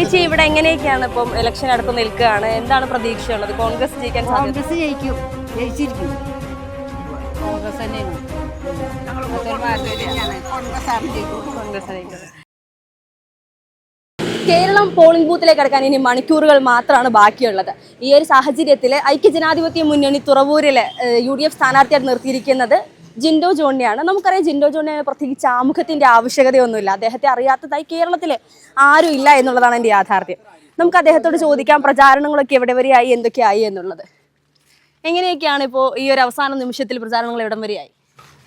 ചേച്ചി ഇവിടെ എങ്ങനെയൊക്കെയാണ് ഇപ്പം ഇലക്ഷൻ അടുത്ത് നിൽക്കുകയാണ്? എന്താണ് പ്രതീക്ഷയുള്ളത്? കോൺഗ്രസ് ജയിക്കാൻ സാധ്യത? കോൺഗ്രസ് ജയിക്കും. ജയിച്ചിരിക്കും. കോൺഗ്രസ് തന്നെയാണ്. കോൺഗ്രസ് ആയിരിക്കും. കേരളം പോളിംഗ് ബൂത്തിലേക്ക് കടക്കാൻ ഇനി മണിക്കൂറുകൾ മാത്രമാണ് ബാക്കിയുള്ളത്. ഈ ഒരു സാഹചര്യത്തിൽ ഐക്യജനാധിപത്യ മുന്നണി തുറവൂരിലെ യു ഡി എഫ് സ്ഥാനാർത്ഥിയായിട്ട് നിർത്തിയിരിക്കുന്നത് ജിൻഡോ ജോണിയാണ് നമുക്കറിയാം ജിൻഡോ ജോണി പ്രത്യേകിച്ച് ആമുഖത്തിന്റെ ആവശ്യകതയൊന്നുമില്ല. അദ്ദേഹത്തെ അറിയാത്തതായി കേരളത്തിൽ ആരും ഇല്ല എന്നുള്ളതാണ് എന്റെ യാഥാർത്ഥ്യം. നമുക്ക് അദ്ദേഹത്തോട് ചോദിക്കാം പ്രചാരണങ്ങളൊക്കെ എവിടെ വരെയായി എന്തൊക്കെയായി എന്നുള്ളത്? എങ്ങനെയൊക്കെയാണ് ഇപ്പോൾ ഈ ഒരു അവസാന നിമിഷത്തിൽ പ്രചാരണങ്ങൾ എവിടം വരെയായി?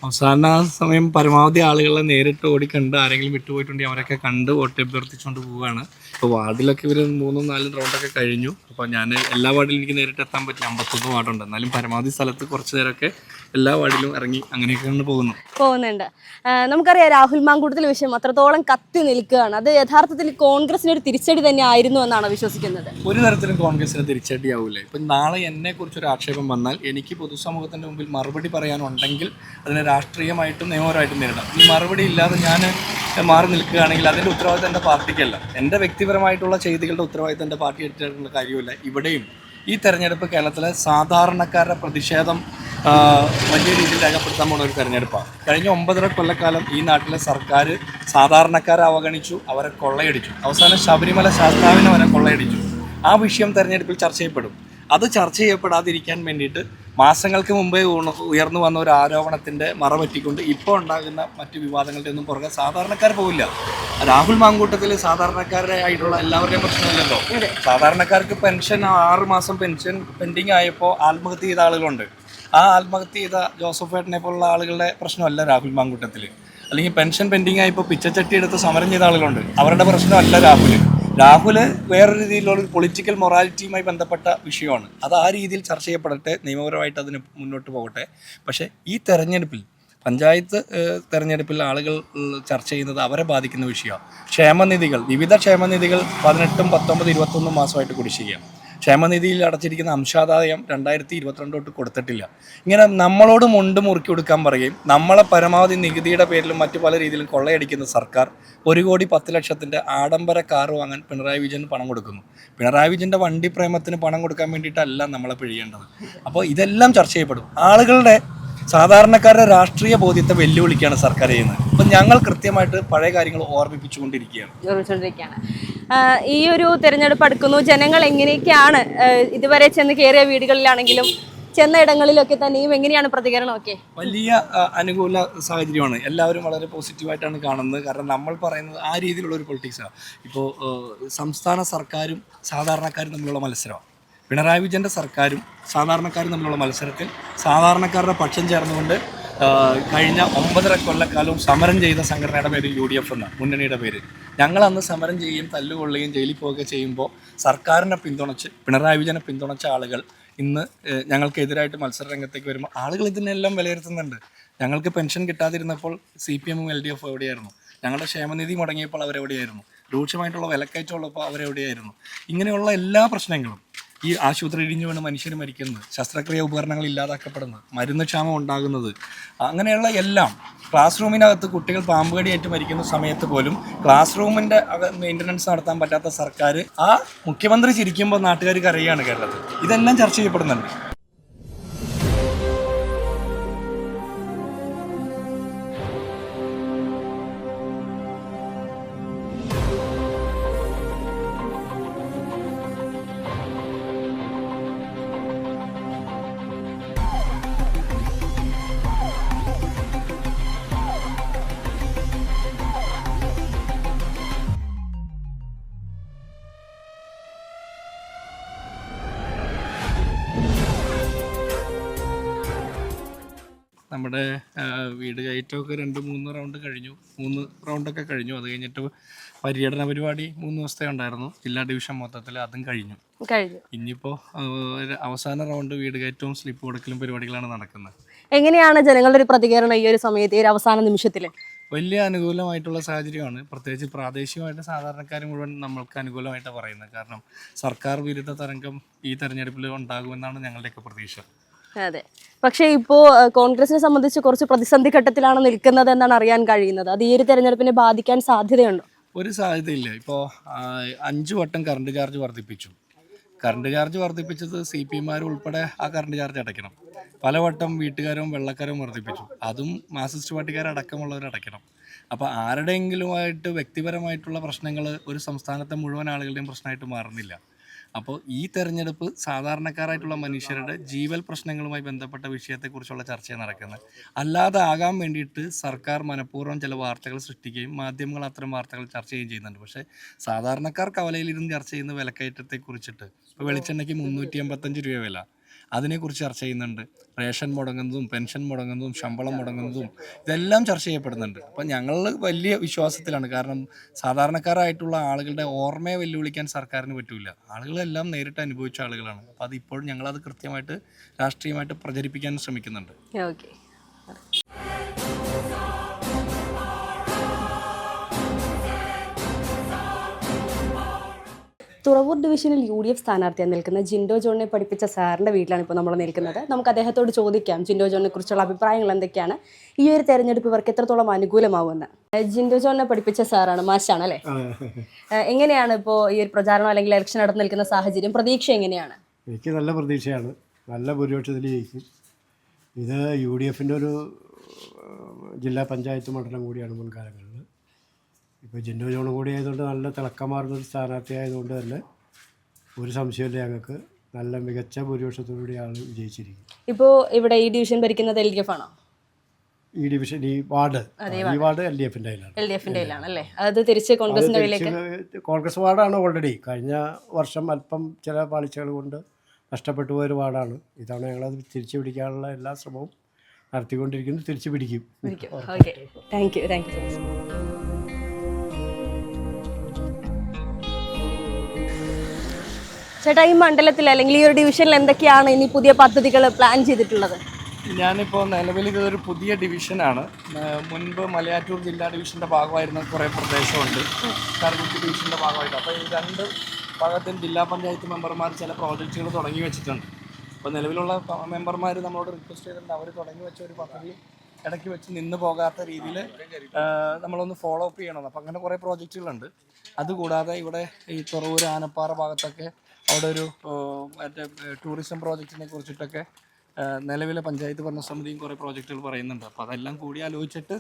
അവസാന സമയം പരമാവധി ആളുകളെ നേരിട്ട് ഓടിക്കണ്ട് ആരെങ്കിലും വിട്ടുപോയിട്ടുണ്ടെങ്കിൽ അവരൊക്കെ കണ്ട് വോട്ട് അഭ്യർത്ഥിച്ചുകൊണ്ട് പോവുകയാണ്. ഇപ്പോൾ വാർഡിലൊക്കെ ഇവർ മൂന്നും നാലും റൗണ്ടൊക്കെ കഴിഞ്ഞു. അപ്പോൾ ഞാൻ എല്ലാ വാർഡിലും എനിക്ക് നേരിട്ട് എത്താൻ പറ്റില്ല. അമ്പത്തൊന്ന് വാർഡുണ്ട്. എന്നാലും പരമാവധി സ്ഥലത്ത് കുറച്ച് നേരമൊക്കെ എല്ലാ വാർഡിലും ഇറങ്ങി അങ്ങനെയൊക്കെയാണ് പോകുന്നു. പോകുന്നുണ്ട്. നമുക്കറിയാം രാഹുൽ മാങ്കൂട്ടത്തിൽ വിഷയം അത്രത്തോളം കത്തി നിൽക്കുകയാണ്. അത് യഥാർത്ഥത്തിൽ കോൺഗ്രസിന് ഒരു തിരിച്ചടി തന്നെ ആയിരുന്നു എന്നാണ് വിശ്വസിക്കുന്നത്. ഒരു തരത്തിലും കോൺഗ്രസിന് തിരിച്ചടിയാവില്ല ഇപ്പം നാളെ എന്നെക്കുറിച്ച് ഒരു ആക്ഷേപം വന്നാൽ എനിക്ക് പൊതുസമൂഹത്തിന്റെ മുമ്പിൽ മറുപടി പറയാനുണ്ടെങ്കിൽ അതിനെ രാഷ്ട്രീയമായിട്ടും നിയമപരമായിട്ടും നേരിടാം. ഈ മറുപടി ഇല്ലാതെ ഞാൻ മാറി നിൽക്കുകയാണെങ്കിൽ അതിന്റെ ഉത്തരവാദിത്തം എന്റെ പാർട്ടിക്കല്ല. എന്റെ വ്യക്തിപരമായിട്ടുള്ള ചെയ്തികളുടെ ഉത്തരവാദിത്തം എന്റെ പാർട്ടി എടുത്തിട്ടുള്ള കാര്യമില്ല. ഇവിടെയും ഈ തെരഞ്ഞെടുപ്പ് കേരളത്തിലെ സാധാരണക്കാരുടെ പ്രതിഷേധം വലിയ രീതിയിൽ രേഖപ്പെടുത്താൻ പോകുന്ന ഒരു തെരഞ്ഞെടുപ്പാണ് കഴിഞ്ഞ ഒമ്പതര കൊല്ലക്കാലം ഈ നാട്ടിലെ സർക്കാർ സാധാരണക്കാരെ അവഗണിച്ചു അവരെ കൊള്ളയടിച്ചു. അവസാനം ശബരിമല ശാസ്താവിനെ അവരെ കൊള്ളയടിച്ചു. ആ വിഷയം തെരഞ്ഞെടുപ്പിൽ ചർച്ച ചെയ്യപ്പെടും. അത് ചർച്ച ചെയ്യപ്പെടാതിരിക്കാൻ വേണ്ടിയിട്ട് മാസങ്ങൾക്ക് മുമ്പേ ഉയർന്നു വന്ന ഒരു ആരോപണത്തിന്റെ മറപറ്റിക്കൊണ്ട് ഇപ്പോൾ ഉണ്ടാകുന്ന മറ്റ് വിവാദങ്ങളുടെ ഒന്നും പുറകെ സാധാരണക്കാർ പോവില്ല. രാഹുൽ മാങ്കൂട്ടത്തിൽ സാധാരണക്കാരുടെ ആയിട്ടുള്ള എല്ലാവരുടെയും പ്രശ്നമില്ലല്ലോ. സാധാരണക്കാർക്ക് പെൻഷൻ ആറ് മാസം പെൻഷൻ പെൻഡിങ് ആയപ്പോൾ ആത്മഹത്യ ചെയ്ത ആളുകളുണ്ട്. ആ ആത്മഹത്യ ചെയ്ത ജോസഫ് ഏട്ടനെ പോലുള്ള ആളുകളുടെ പ്രശ്നമല്ല രാഹുൽ മാങ്കൂട്ടത്തിൽ അല്ലെങ്കിൽ പെൻഷൻ പെൻഡിങ് ഇപ്പോൾ പിച്ചച്ചട്ടി എടുത്ത് സമരം ചെയ്ത ആളുകളുണ്ട്. അവരുടെ പ്രശ്നമല്ല രാഹുൽ രാഹുൽ വേറൊരു രീതിയിലുള്ള പൊളിറ്റിക്കൽ മൊറാലിറ്റിയുമായി ബന്ധപ്പെട്ട വിഷയമാണ്. അത് ആ രീതിയിൽ ചർച്ച ചെയ്യപ്പെടട്ടെ നിയമപരമായിട്ട് അതിന് മുന്നോട്ട് പോകട്ടെ. പക്ഷേ ഈ തെരഞ്ഞെടുപ്പിൽ പഞ്ചായത്ത് തെരഞ്ഞെടുപ്പിൽ ആളുകൾ ചർച്ച ചെയ്യുന്നത് അവരെ ബാധിക്കുന്ന വിഷയമാണ്. ക്ഷേമനിധികൾ വിവിധ ക്ഷേമനിധികൾ പതിനെട്ടും പത്തൊമ്പത് ഇരുപത്തൊന്നും മാസമായിട്ട് കുടിശ്ശികയാണ്. ക്ഷേമനിധിയിൽ അടച്ചിരിക്കുന്ന അംശാദായം രണ്ടായിരത്തി ഇരുപത്തിരണ്ട് തൊട്ട് കൊടുത്തിട്ടില്ല. ഇങ്ങനെ നമ്മളോട് മുണ്ട് മുറുക്കി കൊടുക്കാൻ പറയുകയും നമ്മളെ പരമാവധി നികുതിയുടെ പേരിലും മറ്റു പല രീതിയിലും കൊള്ളയടിക്കുന്ന സർക്കാർ ഒരു കോടി പത്ത് ലക്ഷത്തിന്റെ ആഡംബര കാർ വാങ്ങാൻ പിണറായി വിജയൻ പണം കൊടുക്കുന്നു. പിണറായി വിജയന്റെ വണ്ടി പ്രേമത്തിന് പണം കൊടുക്കാൻ വേണ്ടിയിട്ടല്ല നമ്മളെ പിഴിയേണ്ടത്. അപ്പോൾ ഇതെല്ലാം ചർച്ച ചെയ്യപ്പെടും. ആളുകളുടെ സാധാരണക്കാരുടെ രാഷ്ട്രീയ ബോധ്യത്തെ വെല്ലുവിളിക്കുകയാണ് സർക്കാർ ചെയ്യുന്നത്. അപ്പം ഞങ്ങൾ കൃത്യമായിട്ട് പഴയ കാര്യങ്ങൾ ഓർമ്മിപ്പിച്ചുകൊണ്ടിരിക്കുകയാണ്. ഈ ഒരു തിരഞ്ഞെടുപ്പ് അടുക്കുന്നു. ജനങ്ങൾ എങ്ങനെയൊക്കെയാണ് ഇതുവരെ ചെന്ന് കയറിയ വീടുകളിലാണെങ്കിലും ചെന്ന ഇടങ്ങളിലൊക്കെ തന്നെയും എങ്ങനെയാണ് പ്രതികരണമൊക്കെ? വലിയ അനുകൂല സാഹചര്യമാണ്. എല്ലാവരും വളരെ പോസിറ്റീവായിട്ടാണ് കാണുന്നത്. കാരണം നമ്മൾ പറയുന്നത് ആ രീതിയിലുള്ള ഒരു പൊളിറ്റിക്സാണ് ഇപ്പോൾ സംസ്ഥാന സർക്കാരും സാധാരണക്കാരും തമ്മിലുള്ള മത്സരമാണ്. പിണറായി വിജയന്റെ സർക്കാരും സാധാരണക്കാരും തമ്മിലുള്ള മത്സരത്തിൽ സാധാരണക്കാരുടെ പക്ഷം ചേർന്നുകൊണ്ട് കഴിഞ്ഞ ഒമ്പതര കൊല്ലക്കാലവും സമരം ചെയ്ത സംഘടനയുടെ പേര് യു ഡി എഫ് എന്ന മുന്നണിയുടെ പേര്. ഞങ്ങൾ അന്ന് സമരം ചെയ്യുകയും തല്ലുകൊള്ളുകയും ജയിലിൽ പോവുകയും ചെയ്യുമ്പോൾ സർക്കാരിനെ പിന്തുണച്ച് പിണറായി വിജയനെ പിന്തുണച്ച ആളുകൾ ഇന്ന് ഞങ്ങൾക്ക് ഞങ്ങൾക്കെതിരായിട്ട് മത്സര രംഗത്തേക്ക് വരുമ്പോൾ ആളുകൾ ഇതിനെല്ലാം വിലയിരുത്തുന്നുണ്ട്. ഞങ്ങൾക്ക് പെൻഷൻ കിട്ടാതിരുന്നപ്പോൾ സി പി എമ്മും എൽ ഡി എഫും എവിടെയായിരുന്നു? ഞങ്ങളുടെ ക്ഷേമനിധി മുടങ്ങിയപ്പോൾ അവരെവിടെയായിരുന്നു? രൂക്ഷമായിട്ടുള്ള വിലക്കയറ്റമുള്ളപ്പോൾ അവരെവിടെയായിരുന്നു? ഇങ്ങനെയുള്ള എല്ലാ പ്രശ്നങ്ങളും ഈ ആശുപത്രി ഇടിഞ്ഞു വീണ് മനുഷ്യർ മരിക്കുന്നത് ശസ്ത്രക്രിയ ഉപകരണങ്ങൾ ഇല്ലാതാക്കപ്പെടുന്നത് മരുന്ന് ക്ഷാമം ഉണ്ടാകുന്നത്. അങ്ങനെയുള്ള എല്ലാം ക്ലാസ് റൂമിനകത്ത് കുട്ടികൾ പാമ്പ് കടിയേറ്റ് മരിക്കുന്ന സമയത്ത് പോലും ക്ലാസ് റൂമിന്റെ മെയിന്റനൻസ് നടത്താൻ പറ്റാത്ത സർക്കാർ ആ മുഖ്യമന്ത്രി ചിരിക്കുമ്പോൾ നാട്ടുകാർ അറിയുകയാണ് കേരളത്തിൽ. ഇതെല്ലാം ചർച്ച ചെയ്യപ്പെടുന്നുണ്ട്. നമ്മുടെ വീട് കയറ്റമൊക്കെ രണ്ട് മൂന്ന് റൗണ്ട് കഴിഞ്ഞു. മൂന്ന് റൗണ്ടൊക്കെ കഴിഞ്ഞു. അത് കഴിഞ്ഞിട്ട് പര്യടന പരിപാടി മൂന്ന് ദിവസത്തെ ഉണ്ടായിരുന്നു. ജില്ലാ ഡിവിഷൻ മൊത്തത്തിൽ അതും കഴിഞ്ഞു. കഴിഞ്ഞു. ഇനിയിപ്പോൾ അവസാന റൗണ്ട് വീട് കയറ്റവും സ്ലിപ്പ് കൊടുക്കലും പരിപാടികളാണ് നടക്കുന്നത്. എങ്ങനെയാണ് ജനങ്ങളുടെ ഒരു പ്രതികരണം ഈ ഒരു സമയത്ത് ഈ ഒരു അവസാന നിമിഷത്തിൽ വലിയ അനുകൂലമായിട്ടുള്ള സാഹചര്യമാണ്. പ്രത്യേകിച്ച് പ്രാദേശികമായിട്ട് സാധാരണക്കാർ മുഴുവൻ നമ്മൾക്ക് അനുകൂലമായിട്ടാണ് പറയുന്നത്. കാരണം സർക്കാർ വിരുദ്ധ തരംഗം ഈ തെരഞ്ഞെടുപ്പിൽ ഉണ്ടാകുമെന്നാണ് ഞങ്ങളുടെയൊക്കെ പ്രതീക്ഷ. അതെ. പക്ഷേ ഇപ്പോൾ കോൺഗ്രസിനെ സംബന്ധിച്ച് കുറച്ച് പ്രതിസന്ധി ഘട്ടത്തിലാണ് നിൽക്കുന്നത് എന്നാണ് അറിയാൻ കഴിയുന്നത്. അത് ഈ ഒരു തെരഞ്ഞെടുപ്പിനെ ബാധിക്കാൻ സാധ്യതയുണ്ടോ? ഒരു സാധ്യതയില്ല. ഇപ്പോൾ അഞ്ച് വട്ടം കറണ്ട് ചാർജ് വർദ്ധിപ്പിച്ചു. കറണ്ട് ചാർജ് വർദ്ധിപ്പിച്ചത് സി പി എമാർ ഉൾപ്പെടെ ആ കറണ്ട് ചാർജ് അടയ്ക്കണം. പലവട്ടം വീട്ടുകാരും വെള്ളക്കാരും വർദ്ധിപ്പിച്ചു. അതും മാർസിസ്റ്റ് പാർട്ടിക്കാരടക്കമുള്ളവർ അടയ്ക്കണം. അപ്പോൾ ആരുടെയെങ്കിലുമായിട്ട് വ്യക്തിപരമായിട്ടുള്ള പ്രശ്നങ്ങൾ ഒരു സംസ്ഥാനത്തെ മുഴുവൻ ആളുകളുടെയും പ്രശ്നമായിട്ട് മാറുന്നില്ല. അപ്പോൾ ഈ തെരഞ്ഞെടുപ്പ് സാധാരണക്കാരായിട്ടുള്ള മനുഷ്യരുടെ ജീവൽ പ്രശ്നങ്ങളുമായി ബന്ധപ്പെട്ട വിഷയത്തെക്കുറിച്ചുള്ള ചർച്ചയാണ് നടക്കുന്നത്. അല്ലാതെ ആകാൻ വേണ്ടിയിട്ട് സർക്കാർ മനഃപൂർവം ചില വാർത്തകൾ സൃഷ്ടിക്കുകയും മാധ്യമങ്ങൾ അത്തരം വാർത്തകൾ ചർച്ച ചെയ്യുകയും ചെയ്യുന്നുണ്ട്. പക്ഷേ സാധാരണക്കാർ കവലയിലിരുന്ന് ചർച്ച ചെയ്യുന്ന വിലക്കയറ്റത്തെക്കുറിച്ചിട്ട് ഇപ്പോൾ വെളിച്ചെണ്ണയ്ക്ക് മുന്നൂറ്റി എൺപത്തഞ്ച് രൂപ വില. അതിനെക്കുറിച്ച് ചർച്ച ചെയ്യുന്നുണ്ട്. റേഷൻ മുടങ്ങുന്നതും പെൻഷൻ മുടങ്ങുന്നതും ശമ്പളം മുടങ്ങുന്നതും ഇതെല്ലാം ചർച്ച ചെയ്യപ്പെടുന്നുണ്ട്. അപ്പം ഞങ്ങൾ വലിയ വിശ്വാസത്തിലാണ്. കാരണം സാധാരണക്കാരായിട്ടുള്ള ആളുകളുടെ ഓർമ്മയെ വെല്ലുവിളിക്കാൻ സർക്കാരിന് പറ്റില്ല ആളുകളെല്ലാം നേരിട്ട് അനുഭവിച്ച ആളുകളാണ്. അപ്പോൾ അത് ഇപ്പോഴും ഞങ്ങളത് കൃത്യമായിട്ട് രാഷ്ട്രീയമായിട്ട് പ്രചരിപ്പിക്കാൻ ശ്രമിക്കുന്നുണ്ട്. ഓക്കെ. തുറവൂർ ഡിവിഷനിൽ യു ഡി എഫ് സ്ഥാനാർത്ഥിയായി നിൽക്കുന്ന ജിൻഡോ ജോണിനെ പഠിപ്പിച്ച സാറിന്റെ വീട്ടിലാണ് ഇപ്പോൾ നമ്മൾ നിൽക്കുന്നത്. നമുക്ക് അദ്ദേഹത്തോട് ചോദിക്കാം ജിൻഡോ ജോണിനെ കുറിച്ചുള്ള അഭിപ്രായങ്ങൾ എന്തൊക്കെയാണ്? ഈ ഒരു തെരഞ്ഞെടുപ്പ് ഇവർക്ക് എത്രത്തോളം അനുകൂലമാവുമെന്ന്? ജിൻഡോ ജോണിനെ പഠിപ്പിച്ച സാറാണ് മാഷാണ് അല്ലേ എങ്ങനെയാണ് ഇപ്പോൾ ഈ ഒരു പ്രചാരണം അല്ലെങ്കിൽ ഇലക്ഷൻ നടന്നു നിൽക്കുന്ന സാഹചര്യം? പ്രതീക്ഷ എങ്ങനെയാണ്? എനിക്ക് നല്ല പ്രതീക്ഷയാണ്. നല്ല ഭൂരിപക്ഷത്തിൽ ജയിക്കും. ഇത് യു ഡി എഫിന്റെ ഒരു ജില്ലാ പഞ്ചായത്ത് മണ്ഡലം കൂടിയാണ് മുൻകാലങ്ങളിൽ. ഇപ്പോൾ ജിൻഡോ ജോണും കൂടി ആയതുകൊണ്ട് നല്ല തിളക്കമാർന്ന ഒരു സ്ഥാനാർത്ഥി ആയതുകൊണ്ട് തന്നെ ഒരു സംശയമില്ല ഞങ്ങൾക്ക്. നല്ല മികച്ച ഭൂരിപക്ഷത്തോടുകൂടി ആൾ വിജയിച്ചിരിക്കും. ഇപ്പോൾ ഇവിടെ ഈ ഡിവിഷൻ ഭരിക്കുന്നത് എൽ ഡി എഫ് ആണോ? ഈ ഡിവിഷൻ ഈ വാർഡ്. ഈ വാർഡ്. എൽ ഡി എഫിന്റെ എൽ ഡി എഫിന്റെ അല്ലേ? അത് തിരിച്ച് കോൺഗ്രസിന്റെ കയ്യിലേക്ക്? കോൺഗ്രസ് വാർഡാണ് ഓൾറെഡി കഴിഞ്ഞ വർഷം അല്പം ചില പാളിച്ചകൾ കൊണ്ട് നഷ്ടപ്പെട്ടു പോയൊരു വാർഡാണ്. ഇതാണ് ഞങ്ങളത് തിരിച്ചു പിടിക്കാനുള്ള എല്ലാ ശ്രമവും നടത്തിക്കൊണ്ടിരിക്കുന്നു. തിരിച്ചു പിടിക്കും. Okay. Thank you thank you ചേട്ടാ ഈ മണ്ഡലത്തിൽ അല്ലെങ്കിൽ ഈ ഒരു ഡിവിഷനിൽ എന്തൊക്കെയാണ് ഇനി പുതിയ പദ്ധതികൾ പ്ലാൻ ചെയ്തിട്ടുള്ളത്? ഞാനിപ്പോൾ നിലവിൽ ഇതൊരു പുതിയ ഡിവിഷനാണ്. മുൻപ് മലയാറ്റൂർ ജില്ലാ ഡിവിഷന്റെ ഭാഗമായിരുന്ന കുറേ പ്രദേശമുണ്ട്. കറുകുറ്റി ഡിവിഷന്റെ ഭാഗമായിട്ട്. അപ്പോൾ ഈ രണ്ട് ഭാഗത്തിൽ ജില്ലാ പഞ്ചായത്ത് മെമ്പർമാർ ചില പ്രോജക്റ്റുകൾ തുടങ്ങി വെച്ചിട്ടുണ്ട്. അപ്പോൾ നിലവിലുള്ള മെമ്പർമാർ നമ്മളോട് റിക്വസ്റ്റ് ചെയ്തിട്ടുണ്ട്. അവർ തുടങ്ങി വെച്ച ഒരു പദ്ധതി ഇടയ്ക്ക് വെച്ച് നിന്ന് പോകാത്ത രീതിയിൽ നമ്മളൊന്ന് ഫോളോ അപ്പ് ചെയ്യണം. അപ്പോൾ അങ്ങനെ കുറേ പ്രോജക്റ്റുകളുണ്ട്. അതുകൂടാതെ ഇവിടെ ഈ തുറവൂർ ആനപ്പാറ ഭാഗത്തൊക്കെ അവിടെ ഒരു മറ്റേ ടൂറിസം പ്രോജക്റ്റിനെ കുറിച്ചിട്ടൊക്കെ നിലവിലെ പഞ്ചായത്ത് ഭരണസമിതിയും കുറേ പ്രോജക്റ്റുകൾ പറയുന്നുണ്ട്. അപ്പോൾ അതെല്ലാം കൂടി ആലോചിച്ചിട്ട്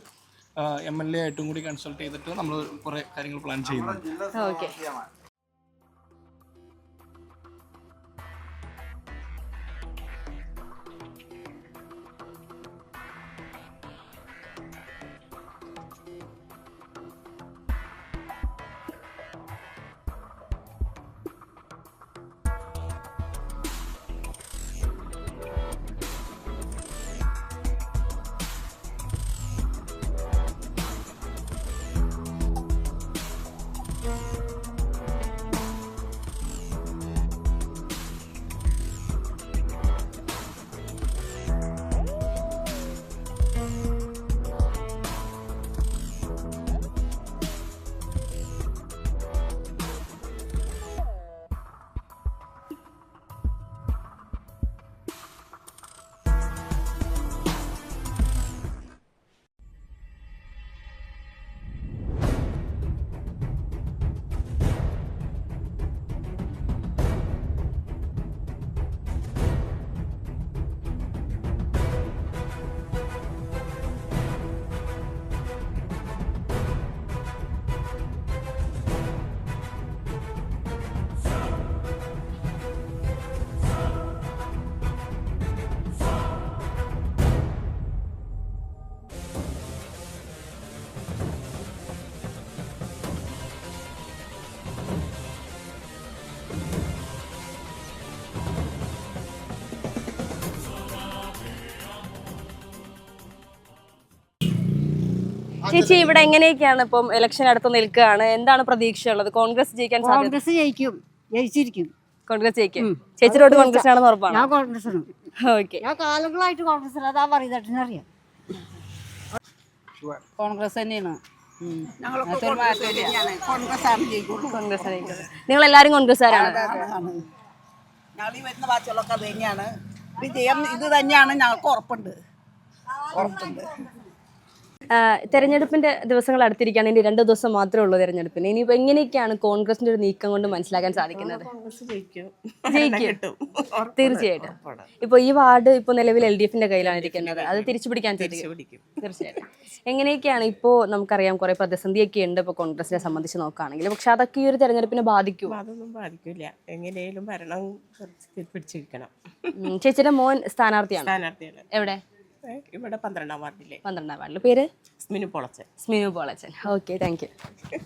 എം എൽ എ ആയിട്ടും കൂടി കൺസൾട്ട് ചെയ്തിട്ട് നമ്മൾ കുറേ കാര്യങ്ങൾ പ്ലാൻ ചെയ്യുന്നുണ്ട്. ചേച്ചി ഇവിടെ എങ്ങനെയൊക്കെയാണ് ഇപ്പം ഇലക്ഷൻ അടുത്ത് നിൽക്കുകയാണ്? എന്താണ് പ്രതീക്ഷയുള്ളത്? കോൺഗ്രസ് ജയിക്കാൻ സാധ്യത? കോൺഗ്രസ് ജയിക്കും. ജയിച്ചിരിക്കും. കോൺഗ്രസ് ജയിക്കും. ചേച്ചിയോട് കോൺഗ്രസ് ആണെന്ന് ഉറപ്പാണ്? ഞാൻ കോൺഗ്രസ് ഓക്കെ. ഞാൻ കാലങ്ങളായിട്ട് കോൺഗ്രസ് അതാ പറയുന്നത് അറിയാം. കോൺഗ്രസ് തന്നെയാണ്. നിങ്ങൾ എല്ലാരും കോൺഗ്രസ്സുകാരാണ് ഞങ്ങൾ ഈ വരുന്ന ബാച്ചുകളൊക്കെ അത് തന്നെയാണ്. വിജയം ഇത് തന്നെയാണ് ഞങ്ങൾക്ക് ഉറപ്പുണ്ട്. ഉറപ്പുണ്ട്. തെരഞ്ഞെടുപ്പിന്റെ ദിവസങ്ങൾ അടുത്തിരിക്കുകയാണ്. ഇനി രണ്ട് ദിവസം മാത്രമേ ഉള്ളൂ തെരഞ്ഞെടുപ്പിന്. ഇനിയിപ്പോ എങ്ങനെയൊക്കെയാണ് കോൺഗ്രസിന്റെ ഒരു നീക്കം കൊണ്ട് മനസ്സിലാക്കാൻ സാധിക്കുന്നത്? ജയിക്കും. തീർച്ചയായിട്ടും. ഇപ്പൊ ഈ വാർഡ് ഇപ്പൊ നിലവിൽ എൽ ഡി എഫിന്റെ കയ്യിലാണ് ഇരിക്കുന്നത്. അത് തിരിച്ചു പിടിക്കാൻ തീർച്ചയായിട്ടും. എങ്ങനെയൊക്കെയാണ് ഇപ്പോ നമുക്കറിയാം കുറെ പ്രതിസന്ധിയൊക്കെ ഉണ്ട് ഇപ്പൊ കോൺഗ്രസിനെ സംബന്ധിച്ച് നോക്കുകയാണെങ്കിൽ. പക്ഷെ അതൊക്കെ ഈ ഒരു തെരഞ്ഞെടുപ്പിനെ ബാധിക്കും അതൊന്നും ബാധിക്കില്ല. എങ്ങനെയും ഭരണം പിടിച്ചിരിക്കണം. ചേച്ചിയുടെ മോൻ സ്ഥാനാർത്ഥിയാണ്. എവിടെ? ഇവിടെ പന്ത്രണ്ടാം വാർഡിലെ. പന്ത്രണ്ടാം വാർഡിലെ. പേര്? Sminu Polachan. Sminu Polachan. Okay thank you.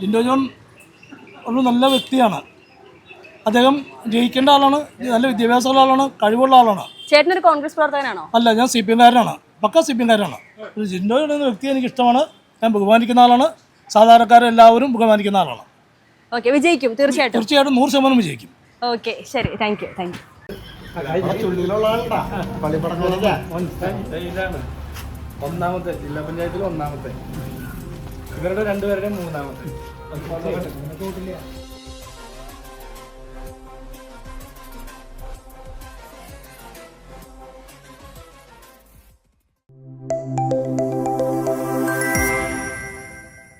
Jindo John ഒരു നല്ല വ്യക്തിയാണ്. അദ്ദേഹം ജയിക്കേണ്ട ആളാണ് നല്ല വിദ്യാഭ്യാസമുള്ള ആളാണ് കഴിവുള്ള ആളാണ്. ചേട്ടനൊരു കോൺഗ്രസ് പ്രവർത്തകനാണോ? അല്ല ഞാൻ സി പി എംകാരനാണ് പക്ക സി പി എംകാരനാണ് ഒരു ജിൻഡോ ജോൺ എന്ന വ്യക്തി എനിക്ക് ഇഷ്ടമാണ് ഞാൻ ബഹുമാനിക്കുന്ന ആളാണ്. സാധാരണക്കാരെല്ലാവരും ബഹുമാനിക്കുന്ന ആളാണ്. ഓക്കെ വിജയിക്കും തീർച്ചയായിട്ടും. തീർച്ചയായിട്ടും നൂറ് ശതമാനം വിജയിക്കും. ഓക്കെ ശരി താങ്ക് യു താങ്ക് യു ഇതാണ് ഒന്നാമത്തെ ജില്ലാ പഞ്ചായത്തിൽ ഒന്നാമത്തെ. ഇവരുടെ രണ്ടുപേരുടെയും മൂന്നാമത്തെ.